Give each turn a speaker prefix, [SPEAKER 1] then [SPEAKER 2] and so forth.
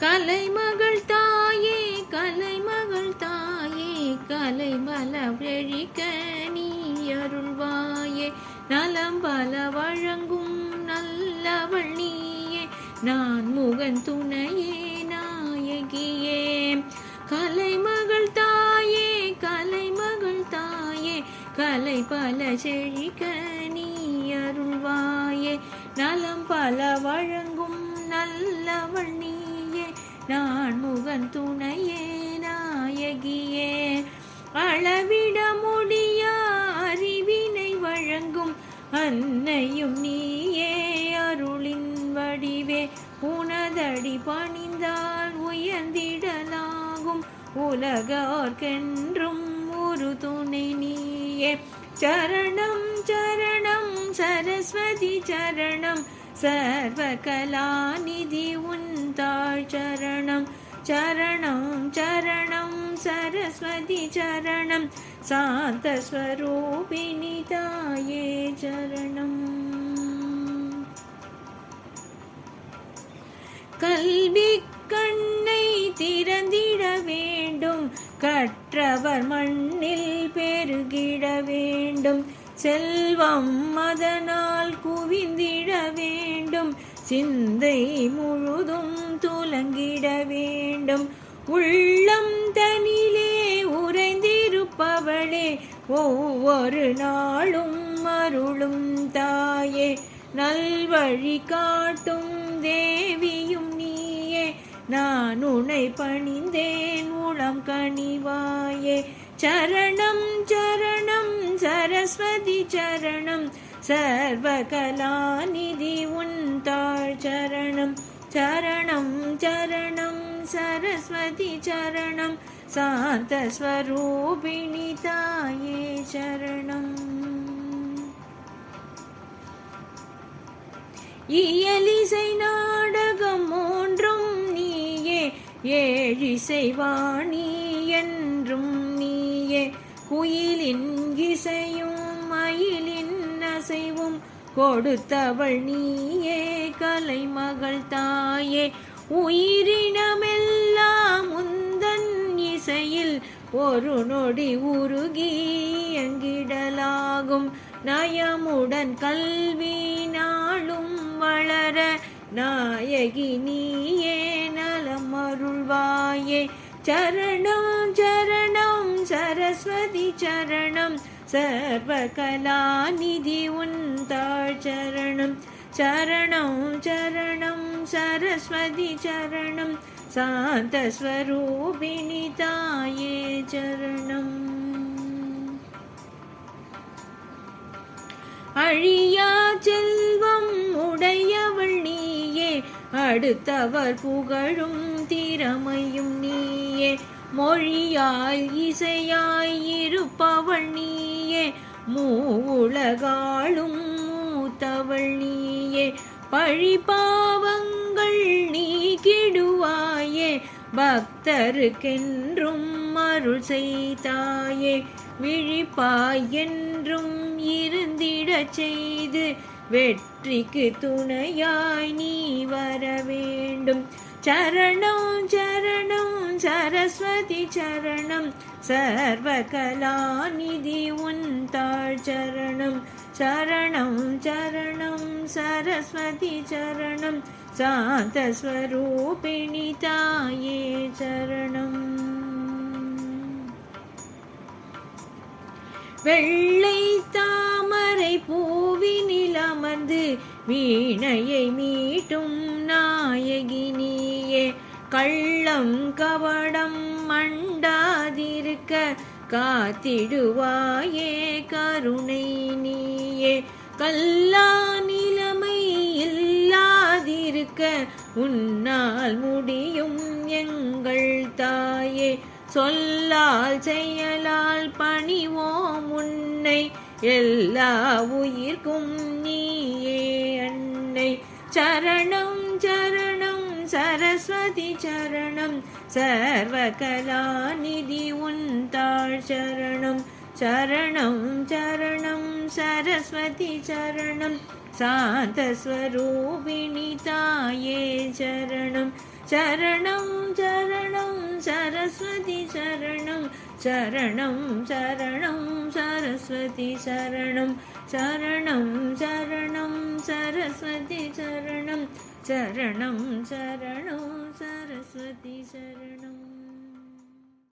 [SPEAKER 1] கலைமகள் தாயே கலைமகள் தாயே கலை பல வெழிக்க நீ அருள்வாயே. நலம் பல வழங்கும் நல்லவள் நீயே. நான் முகன் துணையே நாயகியே. கலைமகள் தாயே கலைமகள் தாயே கலை பல செழிக்க நீ அருள்வாயே. நலம் பல வழங்கும் நல்லவள் நான் முகன் துணையே நாயகியே. அளவிட முடிய அறிவினை வழங்கும் அன்னையும் நீயே. அருளின் வடிவே உனதடி பணிந்தால் உயர்ந்திடலாகும். உலகார்க்கென்றும் ஒரு துணை நீயே. சரணம் சரணம் சரஸ்வதி சரணம். சர்வகலாநிதி உந்தாள் சரணம் சரணம் சரணம் சரஸ்வதி சரணம் சாந்தஸ்வரூபிணி தாயே சரணம். கல்வி கண்ணை திறந்திட வேண்டும் கற்றவர் மண்ணில் பெருகிட வேண்டும். செல்வம் மதனா வேண்டும். சிந்தை முழுதும் துலங்கிட வேண்டும். உள்ளம் தனிலே உறைந்திருப்பவளே ஒவ்வொரு நாளும் அருளும் தாயே. நல்வழி காட்டும் தேவியும் நீயே. நான் உனை பணிந்தேன் உளம் கனிவாயே. சரணம் சரணம் சரஸ்வதி சரணம். சர்வகலாநிதி உன் தாழ் சரணம். சரணம் சரணம் சரஸ்வதி சரணம். சாந்தஸ்வரூபிணி தாயே சரணம். இயலிசை நாடகம் மூன்றும் நீயே ஏழிசை வாணி என்றும் நீயே. குயிலின் இசையும் கொடுத்தவள் நீயே கலைமகள் தாயே. உயிரினமெல்லாம் முந்தன் இசையில் ஒரு நொடி உருகி எங்கிடலாகும் நயமுடன் கல்வி நாளும் வளர நாயகி நீயே நலம் அருள்வாயே. சரணம் சரணம் சரஸ்வதி சரணம். சர்வகலாநிதி உன் தாழ் சரணம். சரணம் சரணம் சரஸ்வதி சரணம். சாந்தஸ்வரூபிணி தாயே சரணம். அழியா செல்வம் உடையவள் நீயே அடுத்தவர் புகழும் திறமையும் நீயே. மொழியாய் இசையாய் இருப்பவள் நீயே மூவுலகாளும் மூத்தவள் நீயே. பழி பாவங்கள் நீக்கிடுவாயே பக்தருக்கென்றும் அருள் செய்தாயே. விழிப்பாய் என்றும் இருந்திடச் செய்து வெற்றிக்கு துணையாய் நீ வர வேண்டும். சரணம் சரணம் சரஸ்வதி சரணம். சர்வகலாநிதி உன் தாழ் சரணம். சரணம் சரணம் சரஸ்வதி சரணம். சாந்தஸ்வரூபிணி தாயே சரணம். வெள்ளை தாமரை பூவினில் அமர்ந்து வீணையை மீட்டும் நாயகி நீயே கள்ளம் கவடம் மண்டாதிருக்க காத்திடுவாயே கருணை நீயே. கல்லா நிலைமை இல்லாதிருக்க உன்னால் முடியும் எங்கள் தாயே. சொல்லால் செயலால் பணிவோம் உன்னை எல்லா உயிர்க்கும் நீயே அன்னை. சரணம் சரணம் சரஸ்வதி சரணம். சர்வகலாநிதி உன் தாழ் சரணம். சரணம் சரணம் சரஸ்வதி சரணம். சாந்தஸ்வரூபிணி தாயே சரணம். சரணம் சரணம் சரஸ்வதி சரணம். சரணம் சரணம் சரஸ்வதி சரணம். சரணம் சரணம் சரஸ்வதி சரணம். சரணம் சரணம் சரஸ்வதி சரணம்